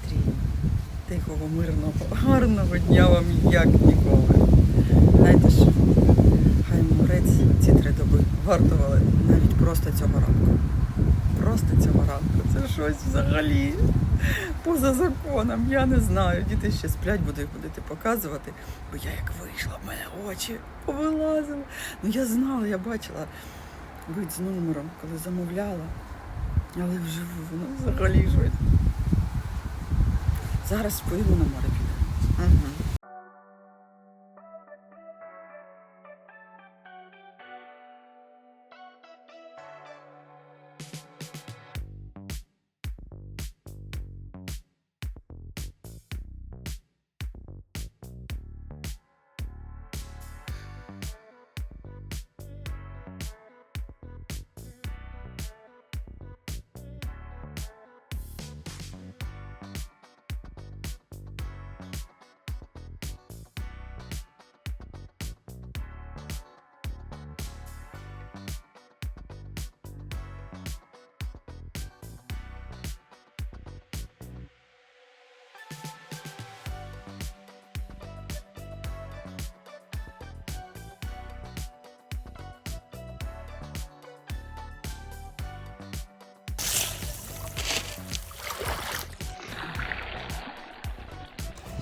повітрі. Тихого, мирного, гарного дня вам як ніколи. Знаєте ж, хай морець ці три доби вартували навіть просто цього ранку. Просто цього ранку. Це щось взагалі поза законом. Я не знаю. Діти ще сплять, буду їх ходити показувати. Бо я як вийшла, в мене очі повилазили. Ну я знала, я бачила вид з номером, коли замовляла. Але вживу, воно взагалі щось. Зараз поїду на море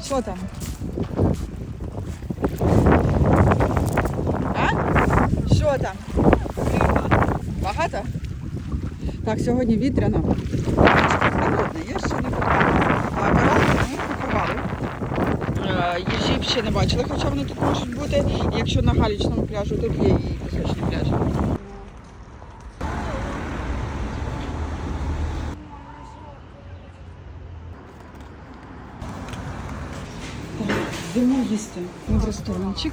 Що там? А? Що там? Багато? Так, сьогодні вітряно. Холодно, є ще не. А коралки ми купували. Е, Їжів ще не бачили, хоча вони тут можуть бути. Якщо на галічному пляжу, тут є і пісочний пляж. Йдемо їсти. Ми ресторанчик.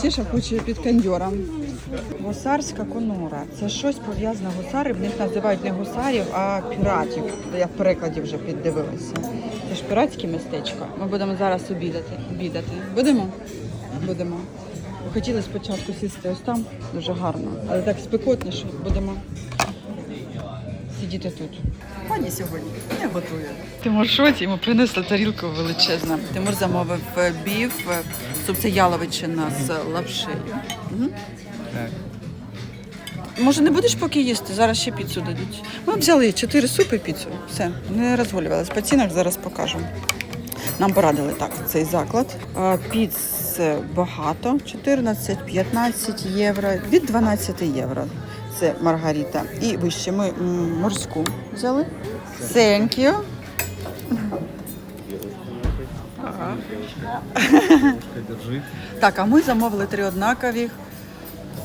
Сіша хоче під кондьором. Гусарська конура. Це щось пов'язане гусари. В них називають не гусарів, а піратів. Я в перекладі вже піддивилася. Це ж піратське містечко. Ми будемо зараз обідати. обідати. Будемо? Будемо. Хотіли спочатку сісти ось там, дуже гарно, але так спекотно, що будемо сидіти тут. Пані сьогодні не готує. Тимур шоці, йому принесли тарілку величезну. Тимур замовив е, біф, е, суп це яловичина з лапшею. Мгм. Так. Може, не будеш поки їсти? Зараз ще піцу дадуть. Ми взяли чотири супи піцу. Все, не розгулювалися. По цінах зараз покажемо. Нам порадили так цей заклад. Піц багато, 14-15 євро, від 12 євро. Це Маргарита. І вище ми морську взяли. Thank you. Так, а ми замовили три однакові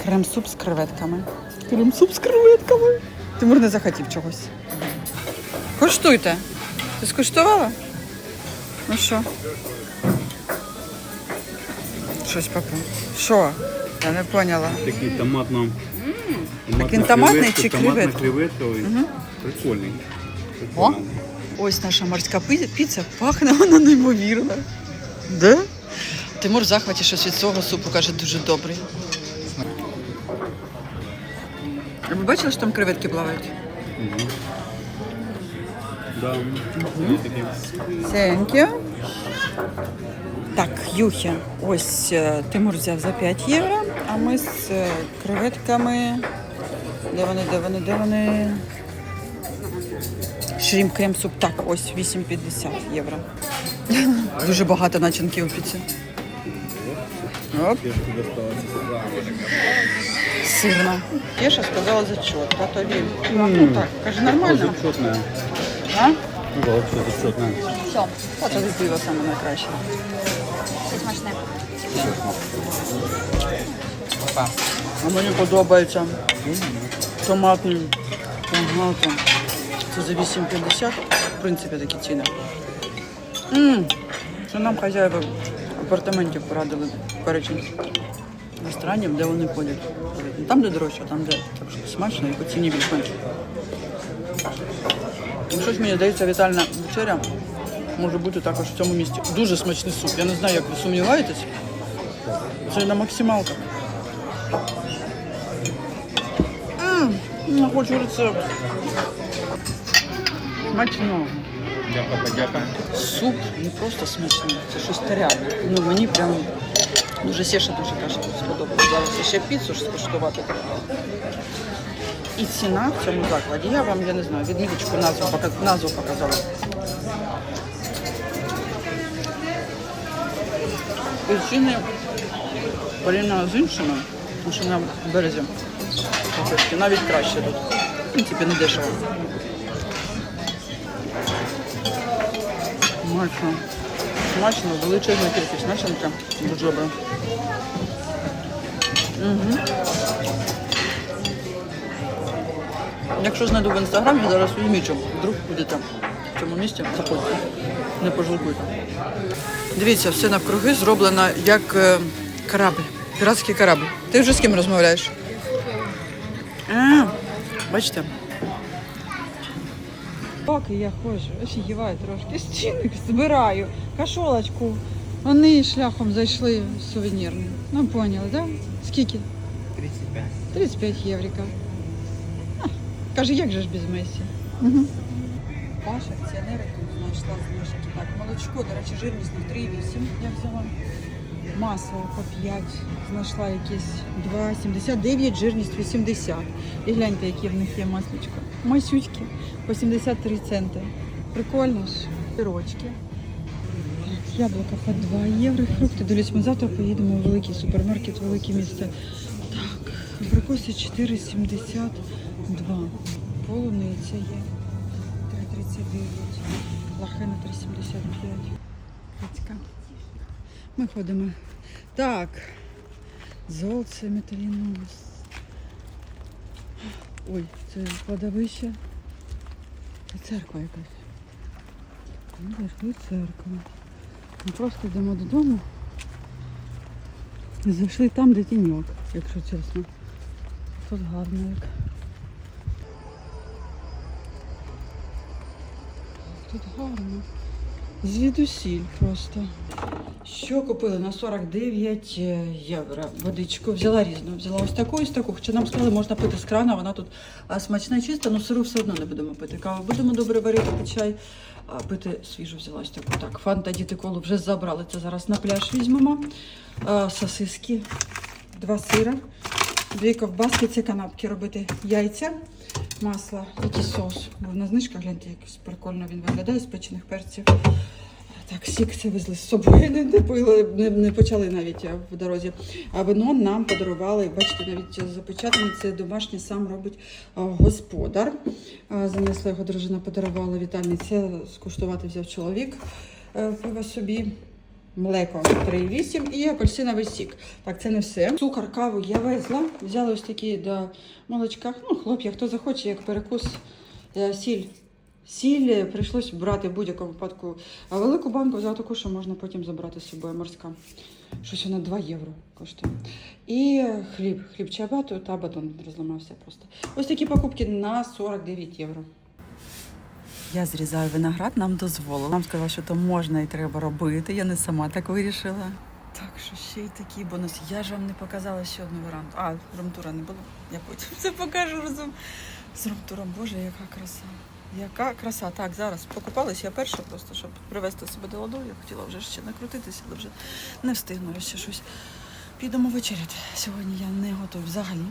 крем-суп з креветками. Крем-суп з креветками. Тимур не захотів чогось. Коштуйте. Ти скуштувала? Ну що? Щось поки. Що? Я не поняла. Такий томатно. Так він томатний чи креветка? креветковий. Прикольний. О, ось наша морська пі- піца. Пахне вона неймовірно. Да? Тимур в захваті щось від цього супу каже дуже добрий. А ви бачили, що там креветки плавають? Да. Є. Thank you. Так, Юхі, ось е, Тимур взяв за 5 євро, а ми з е, креветками. Де вони, де вони, де вони? Шрім крем суп. Так, ось 8,50 євро. Дуже багато начинки у піці. Оп, сильно. Кеша сказала зачет, а тобі. Ну так, каже, нормально. Зачетне. А? Ну, вообще зачетне. Все, от тобі пиво саме найкраще. Смачне. А мені подобається томатний багато. Це за 8,50. В принципі, такі ціни. М, Що нам хазяїви апартаментів порадили перечень ресторанів, де вони ходять. Там, де дорожче, там, де так що смачно і по ціні більш-менш. Ну, Щось мені здається, вітальна вечеря може бути також в цьому місті. Дуже смачний суп. Я не знаю, як ви сумніваєтесь. Це на максималках. М, Я хочу рецепт. Смачного. Дякую, подяка. Суп не просто смачний, це щось нереальне. Ну мені прям дуже Сєша дуже каже, сподобалося. Зараз ще піцу ж скуштувати треба. І ціна в цьому закладі. Я вам, я не знаю, відміточку назву, пока- назву показала. І ціни порівняно з іншими, тому що на березі Трошки навіть краще тут. В принципі, не дешево. Смачно. Смачно, величезна кількість начинки. Дуже добре. Угу. Якщо знайду в інстаграмі, зараз відмічу. Вдруг будете в цьому місці, заходьте. Не пожалкуйте. Дивіться, все навкруги зроблено як е, корабль, піратський корабль. Ти вже з ким розмовляєш? А, бачите? Поки я ходжу, офігіваю трошки, стінок збираю, кашолочку. Вони шляхом зайшли в сувенірний. Ну, поняли, так? Да? Скільки? 35. 35 єврика. А, Каже, як же ж без Месі? Угу. Ваша акціонери тут знайшла знижки. Так, молочко, до речі, жирність на 3,8 я взяла. Масло по 5, знайшла якісь 2,79, жирність 80. І гляньте, які в них є масличка. Масючки по 73 центи. Прикольно ж. Пирочки. Яблука по 2 євро, фрукти. Дивлюсь, ми завтра поїдемо у великий супермаркет, велике місце. Так, абрикоси 4,72. Полуниця є. 3,39. Лахина 3,75. Пицька. Ми ходимо. Так. Золце, металінус. Ой, це кладовище. Це церква якась. Ми зайшли церкву. Ми просто йдемо додому. І Зайшли там, де тіньок, якщо чесно. Тут гарно як. Тут гарно. Звідусіль просто. Що купили на 49 євро? Водичку взяла різну. Взяла ось таку і ось таку. Хоча нам сказали, можна пити з крана, вона тут смачна і чиста, але сиру все одно не будемо пити. Каву будемо добре варити чай. А, пити свіжу взяла ось таку. Так, фанта діти колу вже забрали. Це зараз на пляж візьмемо. А, сосиски, два сира, дві ковбаски, це канапки робити яйця. Масло, який соус. Був на знижках, гляньте, як прикольно він виглядає з печених перців. Так, сік це везли з собою, не, не не, не почали навіть в дорозі. А вино нам подарували, бачите, навіть запечатане, це домашнє сам робить господар. Занесла його дружина, подарувала вітальні. Це скуштувати взяв чоловік. Е, Пиво собі. Млеко 3,8 і апельсиновий сік. Так, це не все. Цукор, каву я везла. Взяла ось такі до молочка. Ну, хлоп'я, хто захоче, як перекус, Е, сіль. Сіль прийшлось брати в будь-якому випадку. А велику банку взяла таку, що можна потім забрати з собою морська. Щось вона 2 євро коштує. І хліб. Хліб чабату та батон розламався просто. Ось такі покупки на 49 євро. Я зрізаю виноград, нам дозволили. Нам сказали, що то можна і треба робити. Я не сама так вирішила. Так, що ще й такий бонус. Я ж вам не показала ще одну веранду. А, ромтура не було. Я потім це покажу разом з ромтуром. Боже, яка краса. Яка краса. Так, зараз покупалась я перша просто, щоб привести себе до ладу. Я хотіла вже ще накрутитися, але вже не встигну я ще щось. Підемо вечеряти. Сьогодні я не готую взагалі.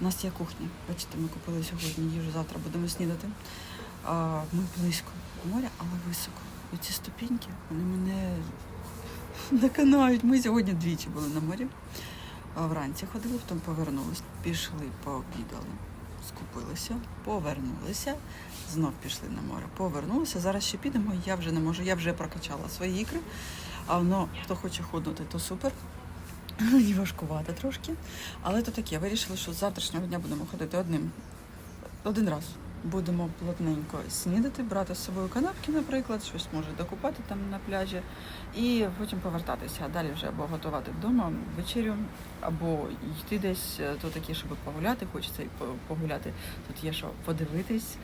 У нас є кухня. Бачите, ми купили сьогодні їжу, завтра будемо снідати. А, ми близько моря, але високо. І ці ступіньки вони мене наканають. Ми сьогодні двічі були на морі. А вранці ходили, потім повернулися. Пішли, пообідали, скупилися, повернулися, знов пішли на море, повернулися. Зараз ще підемо. Я вже не можу, я вже прокачала свої ікри. А воно, хто хоче ходити, то супер. Мені важкувато трошки. Але то таке, вирішили, що з завтрашнього дня будемо ходити одним один раз. Будемо плотненько снідати, брати з собою канапки, наприклад, щось може докупати там на пляжі, і потім повертатися. А далі вже або готувати вдома вечерю, або йти десь, е, то таке, щоб погуляти, хочеться погуляти. Тут є що подивитись.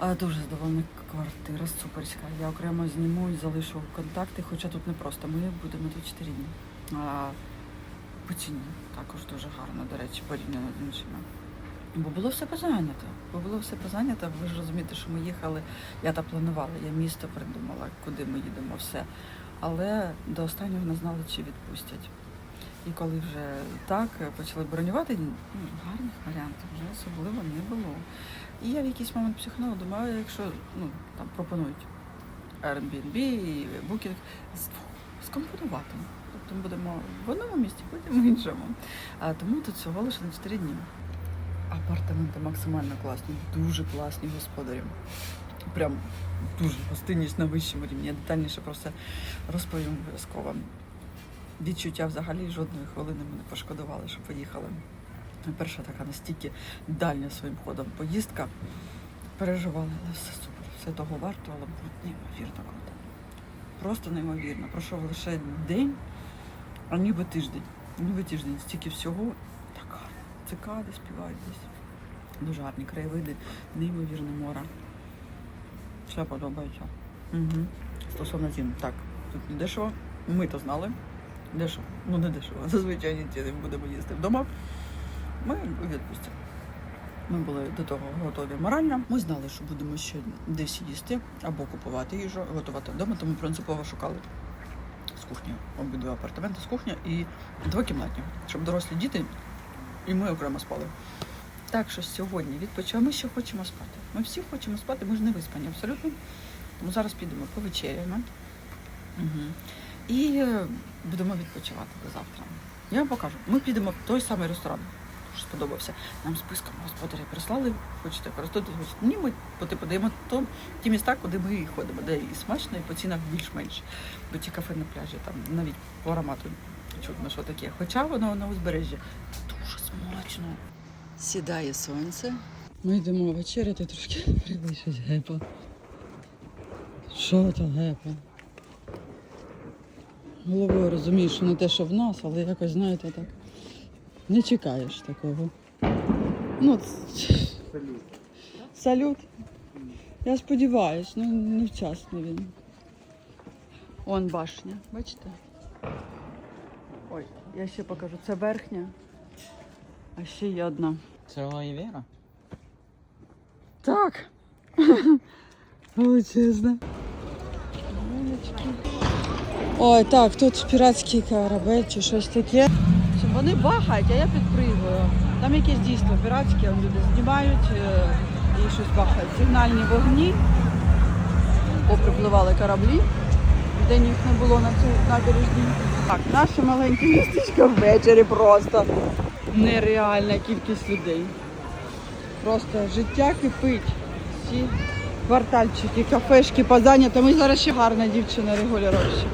Дуже задоволена квартира, суперська. Я окремо зніму і залишу контакти, хоча тут не просто. Ми будемо тут 4 дні. А, по ціні також дуже гарно, до речі, порівняно з іншими. Бо було все позайнято. Бо було все позайнято. Ви ж розумієте, що ми їхали. Я так планувала, я місто придумала, куди ми їдемо, все. Але до останнього не знали, чи відпустять. І коли вже так почали бронювати, ну, гарних варіантів вже особливо не було. І я в якийсь момент психнула, думаю, якщо ну, там пропонують Airbnb і Booking, скомпонувати. Тобто ми будемо в одному місті, потім в іншому. А тому тут всього лише на 4 дні. Апартаменти максимально класні, дуже класні господарі. Прям дуже гостинність на вищому рівні. Я детальніше про все розповім обов'язково. Відчуття взагалі жодної хвилини ми не пошкодували, що поїхали. Перша така настільки дальня своїм ходом поїздка. Переживали, але все супер, все того варто, але було неймовірно круто. Просто неймовірно. Пройшов лише день, а ніби тиждень. Ніби тиждень, стільки всього. Так гарно. Цикади співають десь. Дуже гарні краєвиди, неймовірне море. Все подобається. Угу. Стосовно цін, так, тут не дешево. Ми то знали. Дешево. Ну не дешево. Зазвичай ні ціни будемо їсти вдома. Ми у відпустці. Ми були до того готові морально. Ми знали, що будемо ще десь їсти або купувати їжу, готувати вдома, тому принципово шукали з кухні обидва апартаменти з кухні і двокімнатні, щоб дорослі діти і ми окремо спали. Так що сьогодні відпочиваємо. Ми ще хочемо спати. Ми всі хочемо спати, ми ж не виспані абсолютно. Тому зараз підемо повечеряємо. Угу. І е, будемо відпочивати до завтра. Я вам покажу. Ми підемо в той самий ресторан. Сподобався. Нам списком господарі прислали, хочете користуватися. Ні, ми поти подаємо то, ті міста, куди ми ходимо, де і смачно, і по цінах більш-менш. Бо ті кафе на пляжі, там навіть по аромату чутно, що таке. Хоча воно на узбережжі дуже смачно. Сідає сонце. Ми йдемо вечеряти трошки прилишить гепа. Що то гепа? Головою розумієш, що не те, що в нас, але якось, знаєте, так. Не чекаєш такого. Ну, ц- Салют. салют. Я сподіваюсь, ну невчасно він. Он башня, бачите? Ой, я ще покажу. Це верхня, а ще є одна. Це Олівера? Так. Величезна. Ой, так, тут піратський корабель чи щось таке. Вони бахають, а я підпригую. Там якесь дійство піратське, люди знімають е, і щось бахають. Сигнальні вогні. Поприпливали кораблі, де їх не було на цій набережній. Так, наше маленьке містечко ввечері просто нереальна кількість людей. Просто життя кипить. Всі квартальчики, кафешки позайняті. Ми зараз ще гарна дівчина регулювальщик.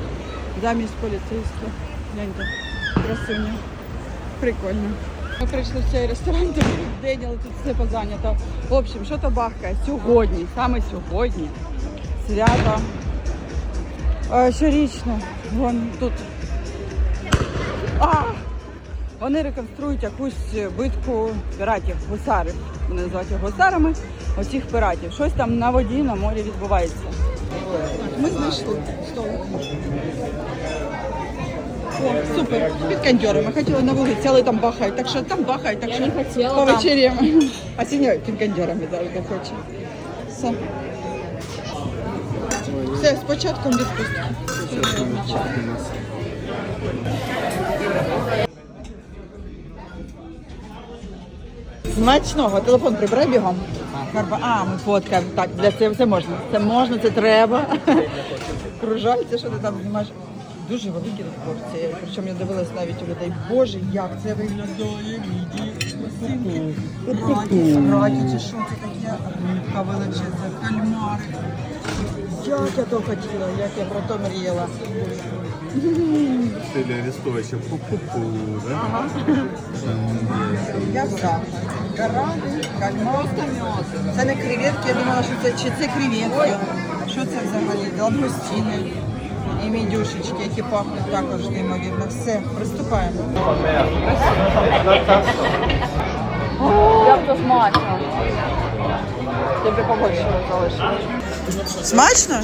Замість поліцейських. Гляньте, красуня. Прикольно. Ми прийшли в цей ресторан, то день, тут все позайнято. В общем, що то бахкає сьогодні, саме сьогодні. Свято. Е, Щорічно. Вон тут. А! Вони реконструюють якусь битку піратів, гусарів. Вони називають їх гусарами оцих піратів. Щось там на воді, на морі відбувається. Ми знайшли столик. О, супер. Під кондьорами. Хотіли на вулиці, але там бахають. Так що там бахають, так що не хотіла там. повечеряємо. А сіньою під кондьорами завжди хоче. Все. Все, з початком відпустки. Смачного, телефон прибирай бігом. Фарба. А, ми фоткаємо. Так, для це, це можна. Це можна, це треба. Кружальце, що ти там знімаєш. Дуже великі порції. Причому я дивилась навіть у людей. Боже, як це виглядає, міді. Раді, раді, що це таке? Рибка величезна, кальмари. Як я то хотіла, як я про то мріяла. Стилі Арестовича. Пу-пу-пу, да? Ага. Я захваті. Горади, кальмар. Це не креветки, я думала, що це чи це креветки. Що це взагалі? Ламбустіни і мідюшечки, які пахнуть також неймовірно. Все, приступаємо. Як то смачно. Тобі побольше. Смачно?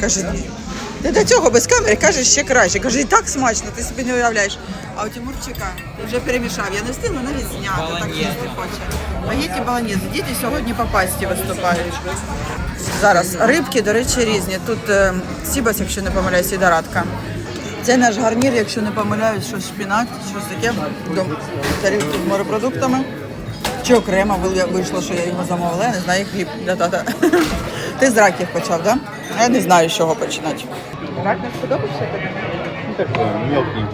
Кажи. Ти до цього без камери кажеш ще краще. Каже, і так смачно, ти собі не уявляєш. А у Тимурчика вже перемішав. Я не встигла навіть зняти, так їсти хоче. Багеті баланєзи. Діти сьогодні по пасті виступають. Зараз рибки, до речі, різні. Тут е, сібас, якщо не помиляюсь, і дорадка. Це наш гарнір, якщо не помиляюсь, щось шпінат, щось таке до тарілки з морепродуктами. Чи окремо вийшло, що я його замовила, я не знаю, хліб для тата. Ти з раків почав, так? Да? Я не знаю, з чого починати. Рак не сподобався тобі? Ну, такой мелкий.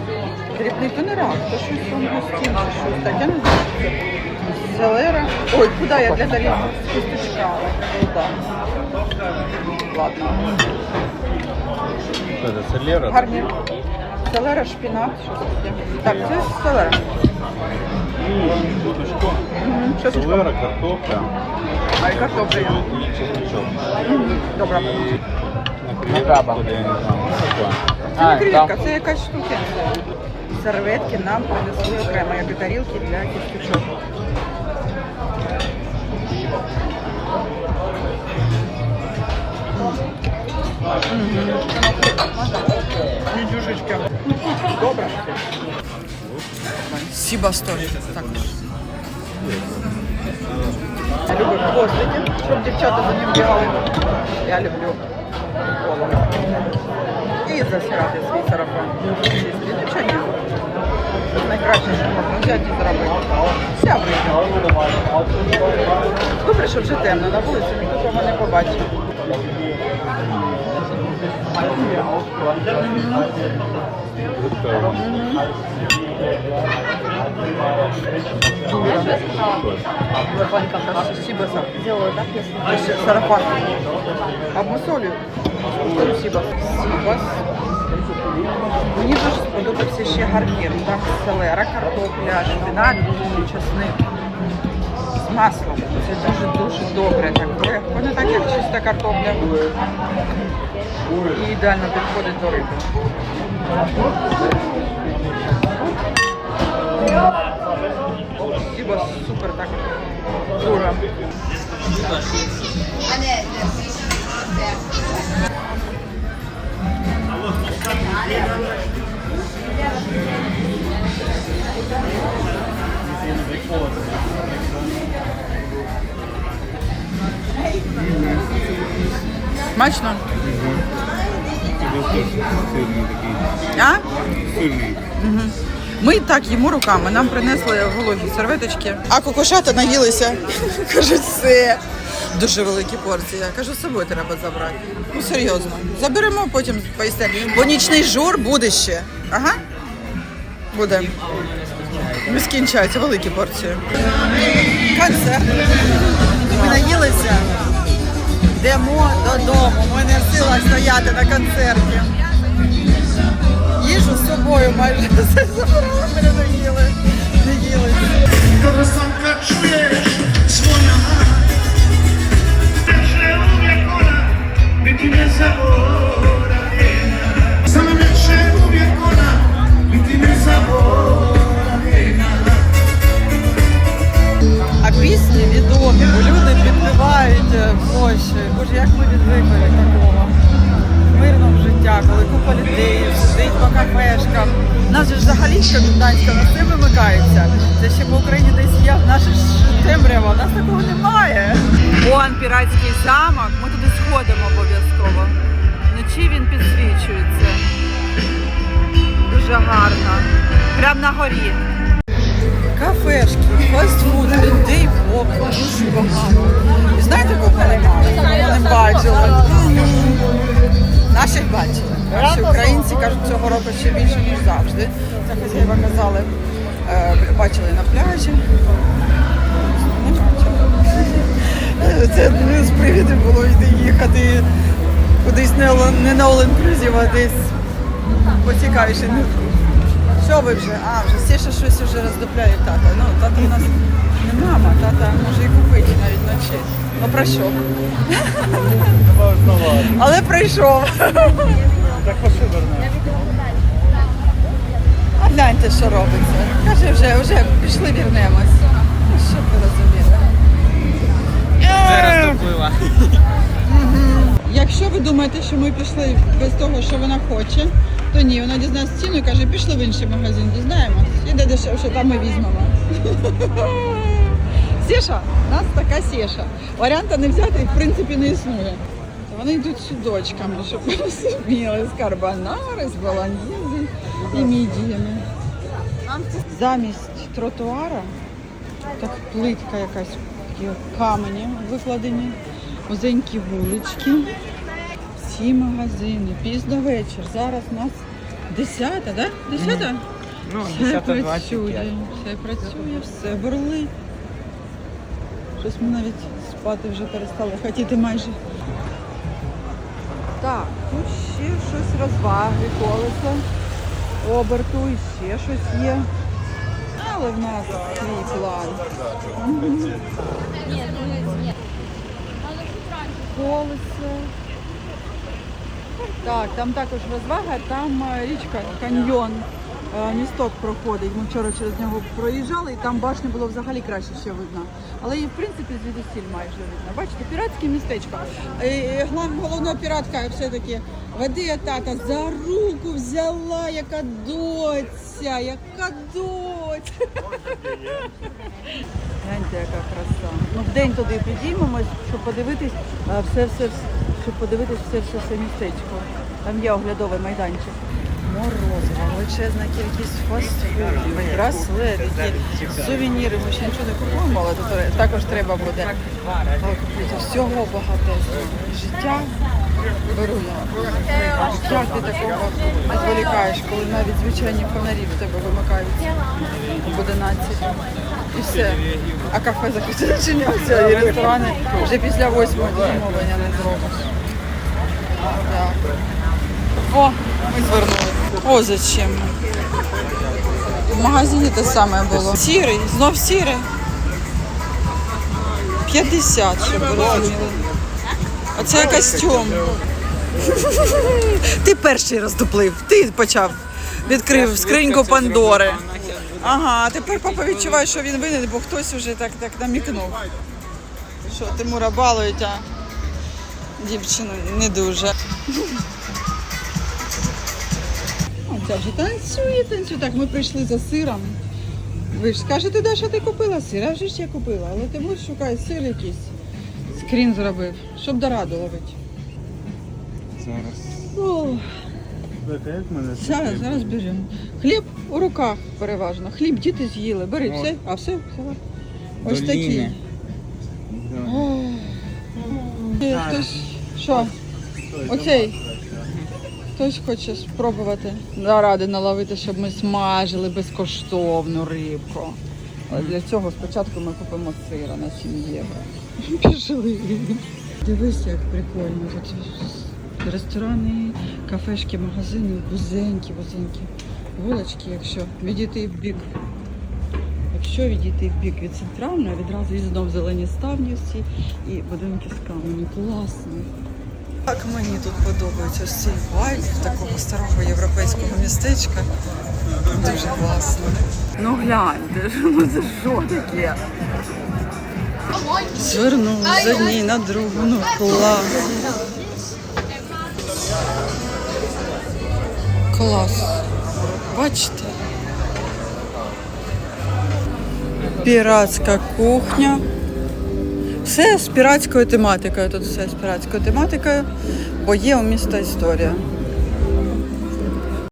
Дрібний то не рак, то щось там густін, щось таке, я не знаю. Селера. Ой, куди я для тарілки? Кісточка. Да. Ладно. Что это, селера? Гарні. Селера, шпінат, таке? Так, це селера. Мгм, Що це? Селера, картопля А і картопля. є. и чесночок. Добре. На краба. Я не знаю. Такое. Це не креветка, це якась штука. Серветки нам принесли окремо, як і тарілки для кісточок. Дюшечки. Добре. Сібастор також. Я люблю хвостики, щоб дівчата за ним бігали. Я люблю голову. І засирати свій сарафан. Чистий. Нічого ні. Це найкраще, що можна взяти і зробити. Вся вийде. Добре, що вже темно на вулиці, ніхто того не побачив. Спасибо, Сделаю так, если... Сарафан. Обмусолю. Спасибо. Спасибо. Мені дуже сподобався ще гарнір. Там селера, картопля, шпинат чесник. З маслом. Це дуже-дуже добре. Таке. Воно так, як чиста картопля. І ідеально підходить до риби. Спасибо, супер так. Дуже. Смачно? Сырный такие. А? Сырный. Ми і так їмо руками. Нам принесли вологі серветочки. А кокошата наїлися. Кажуть, все. Дуже великі порції. Я кажу, з собою треба забрати. Ну серйозно. Заберемо, потім поїсте. Бо нічний жор буде ще. Ага. Буде. Не скінчаються великі порції. Концерт. Ми наїлися. Йдемо додому. Ми не в силах стояти на концерті. Їжу з собою майже все забрали, мене не їли. Не. Kołysanka czujesz słonia Że lubię kola, by пісні люди підпівають е, в ночі. Боже, як ми відвикли від такого мирного життя, коли купа людей сидить по кафешкам. У нас же взагалі комендантська на все вимикається. Це ще по Україні десь є наша ж темрява, у нас такого немає. Вон піратський замок, ми туди сходимо обов'язково. Вночі він підсвічується. Дуже гарно. Прямо на горі. Кафешки, фастфуд, людей повно, дуже багато. І знаєте, кого немає? Не бачили? Наших бачили. Наші українці кажуть, цього року ще більше, ніж завжди. Це хазяїва казали, е, бачили на пляжі. Не бачили. Це одне з привідів було йти їхати кудись не на all-inclusive, а десь поцікавіше. Що ви вже? А, вже всі ще щось вже роздупляють тата. Ну, тата у нас не мама, тата може і купити навіть вночі. Ну пройшов. Але прийшов. А гляньте, що робиться. Каже, вже, вже пішли, вірнемось. Ну, щоб ви розуміли. Доплила. Якщо ви думаєте, що ми пішли без того, що вона хоче, то ні, вона дізналась ціну і каже, пішли в інший магазин, дізнаємось. Іде дешевше, там ми візьмемо. Сєша, у нас така сєша. Варіанта не взяти в принципі не існує. Вони йдуть судочками, щоб ви розуміли, з карбонари, з баланьєзи і мідіями. Замість тротуара так плитка якась, камені викладені, вузенькі вулички, всі магазини, пізно вечір. Зараз нас 10, так? Да? 10? Ну, Все працює, все працює, все бурлить. Щось ми навіть спати вже перестали хотіти майже. Так, тут ще щось розваги, колесо, оберту і ще щось є. Але в нас свій план. Ні, ну. Колесо. Так, там також розвага, там е, річка, каньйон. Е, Місток проходить. Ми вчора через нього проїжджали, і там башню було взагалі краще ще видно. Але її, в принципі, звідусіль майже видно. Бачите, піратське містечко. Головна піратка все-таки веде тата за руку взяла, яка доця, яка доця. Гляньте, яка краса. Ну, в день туди підіймемось, щоб подивитись а, все, все, все, щоб подивитись все, все, все містечко. Там є оглядовий майданчик. Морозиво, величезна кількість фастфудів, браслети, сувеніри. Ми ще нічого не купуємо, але тут також треба буде купити. Всього багато. Життя беру я. Як ти такого відволікаєш, коли навіть звичайні фонарі в тебе вимикаються об 11 і все. А кафе все, і ресторани вже після восьмого замовлення не зробиш. Так. О, ми звернули. О, зачем. В магазині те саме було. Сірий, знов сірий. 50, щоб ви розуміли. Оце костюм. Ти перший роздуплив, ти почав. Відкрив скриньку Пандори. Ага, тепер папа відчуває, що він винен, бо хтось вже так, так намікнув. Що Тимура балують, а дівчину не дуже. О, Ця вже танцює, танцює. Так, ми прийшли за сиром. Ви ж скажете, де що ти купила сир? А вже ж я купила, але Тимур шукає сир якийсь. Скрін зробив, щоб дораду ловити. Зараз. О, як мене? зараз, зараз беремо. Хліб у руках переважно. Хліб діти з'їли. Бери все, а все, все. Ось такі. Доліни. О. Е, Хтось, що? Оцей. Хтось хоче спробувати заради наловити, щоб ми смажили безкоштовну рибку. Але для цього спочатку ми купимо сира на 7 євро. Пішли. Дивись, як прикольно. Тут ресторани, кафешки, магазини, вузенькі, вузенькі. Вулочки, якщо відійти в бік. Якщо відійти в бік від центральної, відразу і знов зелені ставні всі і будинки з каменю. Класно. Так мені тут подобається ось цей вайб такого старого європейського містечка. Дуже класно. Ну гляньте, ну це що таке? Звернув з однієї на другу, ну клас. Клас. Бачите? Піратська кухня. Все з піратською тематикою. Тут все з піратською тематикою, бо є у міста історія.